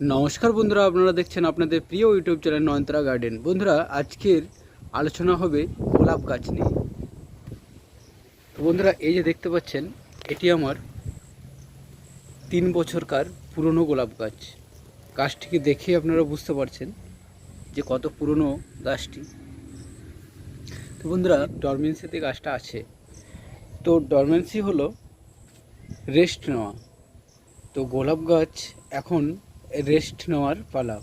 নমস্কার বন্ধুরা, আপনারা দেখছেন আপনাদের প্রিয় ইউটিউব চ্যানেল নয়নতারা গার্ডেন। বন্ধুরা, আজকের আলোচনা হবে গোলাপ গাছ নিয়ে। তো বন্ধুরা, এই যে দেখতে পাচ্ছেন, এটি আমার তিন বছরকার পুরনো গোলাপ গাছ। গাছটিকে দেখে আপনারা বুঝতে পারছেন যে কত পুরনো গাছটি। তো বন্ধুরা ডরমেন্সিতে গাছটা আছে। তো ডরমেন্সি হলো রেস্ট নেওয়া। তো গোলাপ গাছ এখন রেস্ট নেওয়ার পালা।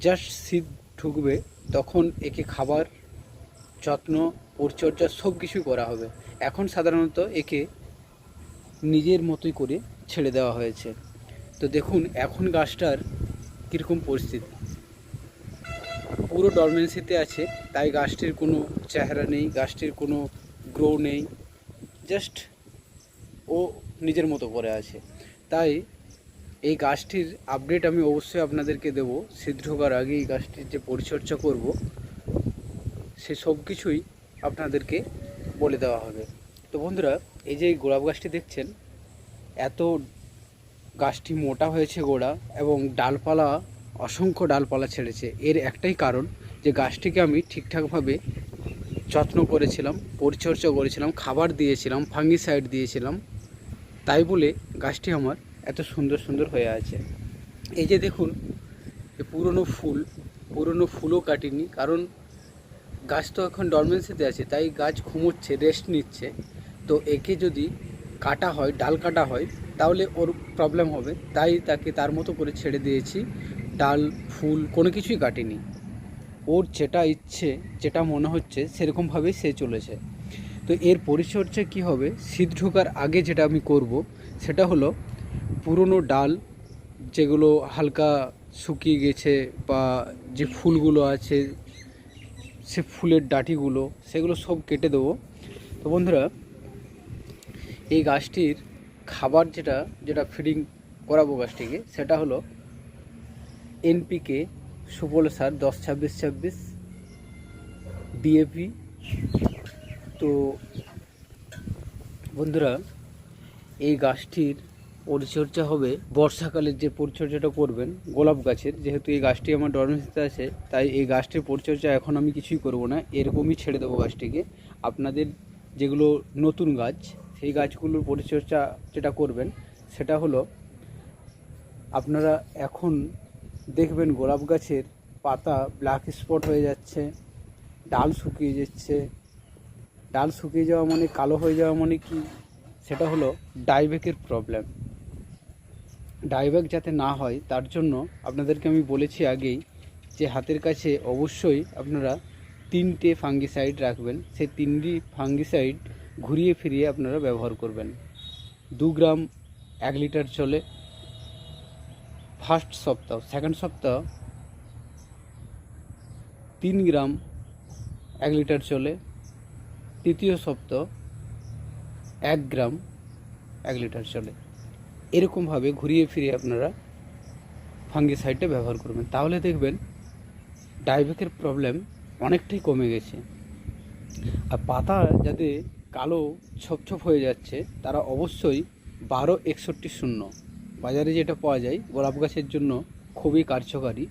জাস্ট শীত ঢুকবে তখন একে খাবার, যত্ন, পরিচর্যা সব কিছুই করা হবে। এখন সাধারণত একে নিজের মতোই করে ছেড়ে দেওয়া হয়েছে। তো দেখুন, এখন গাছটার কীরকম পরিস্থিতি। পুরো ডরমেন্সিতে আছে, তাই গাছটির কোনো চেহারা নেই, গাছটির কোনো গ্রো নেই। জাস্ট ও নিজের মতো করে আছে। তাই এই গাছটির আপডেট আমি অবশ্যই আপনাদেরকে দেব। সিদ্ধ ঢোকার আগে এই গাছটির যে পরিচর্যা করব, সে সব কিছুই আপনাদেরকে বলে দেওয়া হবে। তো বন্ধুরা, এই যে গোলাপ গাছটি দেখছেন, এত গাছটি মোটা হয়েছে গোড়া এবং ডালপালা, অসংখ্য ডালপালা ছেড়েছে। এর একটাই কারণ যে গাছটিকে আমি ঠিকঠাকভাবে যত্ন করেছিলাম, পরিচর্যা করেছিলাম, খাবার দিয়েছিলাম ফাঙ্গিসাইড দিয়েছিলাম। তাই বলে গাছটি আমার এত সুন্দর সুন্দর হয়ে আছে। এই যে দেখুন পুরনো ফুল, পুরনো ফুলও কাটিনি, কারণ গাছ তো এখন ডরমেন্সিতে আছে, তাই গাছ ঘুমোচ্ছে রেস্ট নিচ্ছে। তো একে যদি কাটা হয়, ডাল কাটা হয়, তাহলে ওর প্রবলেম হবে। তাই তাকে তার মতো করে ছেড়ে দিয়েছি। ডাল, ফুল, কোনো কিছুই কাটিনি। ওর যেটা ইচ্ছে, যেটা মনে হচ্ছে সেরকমভাবেই সে চলেছে। তো এর পরিচর্যা কি হবে, শীত ঢোকার আগে যেটা আমি করব, সেটা হলো পুরনো ডাল যেগুলো হালকা শুকিয়ে গেছে বা যে ফুলগুলো আছে, সে ফুলের ডাঁটিগুলো, সেগুলো সব কেটে দেবো। তো বন্ধুরা, এই গাছটির খাবার যেটা যেটা ফিডিং করাবো গাছটিকে, সেটা হলো এনপিকে সুফল সার দশ ছাব্বিশ ছাব্বিশ ডিএপি তো বন্ধুরা, এই গাছটির পরিচর্যা হবে। বর্ষাকালের যে পরিচর্যাটা করবেন, গোলাপ গাছের, যেহেতু এই গাছটি আমার ডরমেন্সিতে আছে, তাই এই গাছটির পরিচর্যা এখন আমি কিছুই করব না। এরকমই ছেড়ে দেবো গাছটিকে। আপনাদের যেগুলো নতুন গাছ, সেই গাছগুলোর পরিচর্যা যেটা করবেন, সেটা হলো আপনারা এখন দেখবেন গোলাপ গাছের পাতা ব্ল্যাক স্পট হয়ে যাচ্ছে, ডাল শুকিয়ে যাচ্ছে। ডাল শুকিয়ে যাওয়া মানে কালো হয়ে যাওয়া মানে কি? সেটা হলো ডাইবেকের প্রবলেম ডাইব্যাক যাতে না হয়, তার জন্য আপনাদেরকে আমি বলেছি আগেই যে হাতের কাছে অবশ্যই আপনারা তিনটে ফাঙ্গিসাইড রাখবেন। সেই তিনটি ফাঙ্গিসাইড ঘুরিয়ে ফিরিয়ে আপনারা ব্যবহার করবেন। দু গ্রাম এক লিটার চলে ফার্স্ট সপ্তাহ সেকেন্ড সপ্তাহ তিন গ্রাম এক লিটার চলে তৃতীয় সপ্তাহ এক গ্রাম এক লিটার চলে এরকমভাবে ঘুরিয়ে ফিরিয়ে আপনারা ফাঙ্গিসাইডটা ব্যবহার করবেন। তাহলে দেখবেন ডাইবেকের প্রবলেম অনেকটাই কমে গেছে। আর পাতা যাতে কালো ছোপ ছোপ হয়ে যাচ্ছে, তারা অবশ্যই বারো একষট্টি শূন্য, বাজারে যেটা পাওয়া যায় গোলাপ গাছের জন্য খুবই কার্যকারী।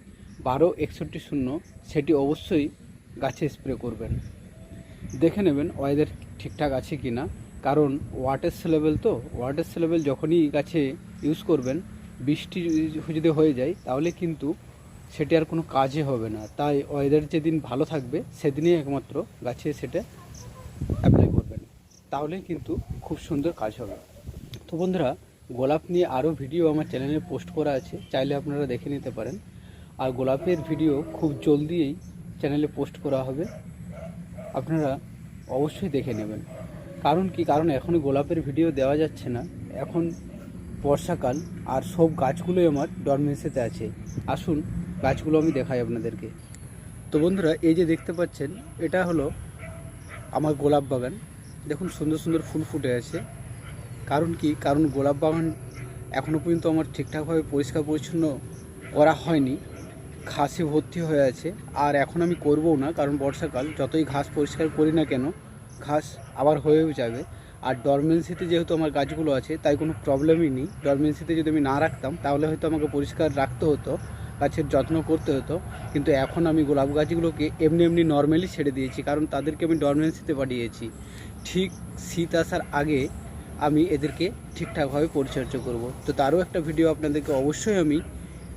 বারো একষট্টি শূন্য, সেটি অবশ্যই গাছে স্প্রে করবেন। দেখে নেবেন ওয়েদার ঠিকঠাক আছে কি না কারণ ওয়াটার লেভেল তো ওয়াটার লেভেল যখনই গাছে ইউজ করবেন, বৃষ্টি যদি হয়ে যায়, তাহলে কিন্তু সেটি আর কোনো কাজে হবে না। তাই ওয়েদার যেদিন ভালো থাকবে, সেদিনই একমাত্র গাছে সেটা অ্যাপ্লাই করবেন। তাহলে কিন্তু খুব সুন্দর কাজ হবে। তো বন্ধুরা, গোলাপ নিয়ে আরও ভিডিও আমার চ্যানেলে পোস্ট করা আছে, চাইলে আপনারা দেখে নিতে পারেন। আর গোলাপের ভিডিও খুব জলদিই চ্যানেলে পোস্ট করা হবে। আপনারা অবশ্যই দেখে নেবেন। কারণ কি? কারণ এখনই গোলাপের ভিডিও দেওয়া যাচ্ছে না। এখন বর্ষাকাল আর সব গাছগুলোই আমার ডরমেন্সিতে আছে। আসুন, গাছগুলো আমি দেখাই আপনাদেরকে। তো বন্ধুরা, এই যে দেখতে পাচ্ছেন, এটা হলো আমার গোলাপ বাগান। দেখুন, সুন্দর সুন্দর ফুল ফুটে আছে। কারণ কি? কারণ গোলাপ বাগান এখনও পর্যন্ত আমার ঠিকঠাকভাবে পরিষ্কার পরিচ্ছন্ন করা হয়নি। ঘাসে ভর্তি হয়ে আছে। আর এখন আমি করবও না, কারণ বর্ষাকাল। যতই ঘাস পরিষ্কার করি না কেন ঘাস আবার হয়েও যাবে। আর ডরমেন্সিতে যেহেতু আমার গাছগুলো আছে, তাই কোনো প্রবলেমই নেই। ডরমেন্সিতে যদি আমি না রাখতাম, তাহলে হয়তো আমাকে পরিষ্কার রাখতে হতো, গাছের যত্ন করতে হতো। কিন্তু এখন আমি গোলাপ গাছগুলোকে এমনি এমনি নর্মালি ছেড়ে দিয়েছি, কারণ তাদেরকে আমি ডরমেন্সিতে পাঠিয়েছি। ঠিক শীত আসার আগে আমি এদেরকে ঠিকঠাকভাবে পরিচর্যা করব। তো তারও একটা ভিডিও আপনাদেরকে অবশ্যই আমি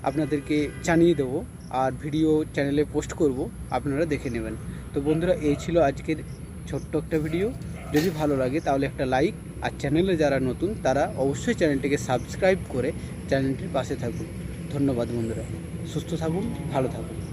আপনাদেরকে জানিয়ে দেবো, আর ভিডিও চ্যানেলে পোস্ট করব, আপনারা দেখে নেবেন। তো বন্ধুরা, এই ছিল আজকের ছোট্ট একটা ভিডিও যদি ভালো লাগে তাহলে একটা লাইক আর চ্যানেলে যারা নতুন, তারা অবশ্যই চ্যানেলটিকে সাবস্ক্রাইব করে চ্যানেলটির পাশে থাকুন। ধন্যবাদ বন্ধুরা। সুস্থ থাকুন, ভালো থাকুন।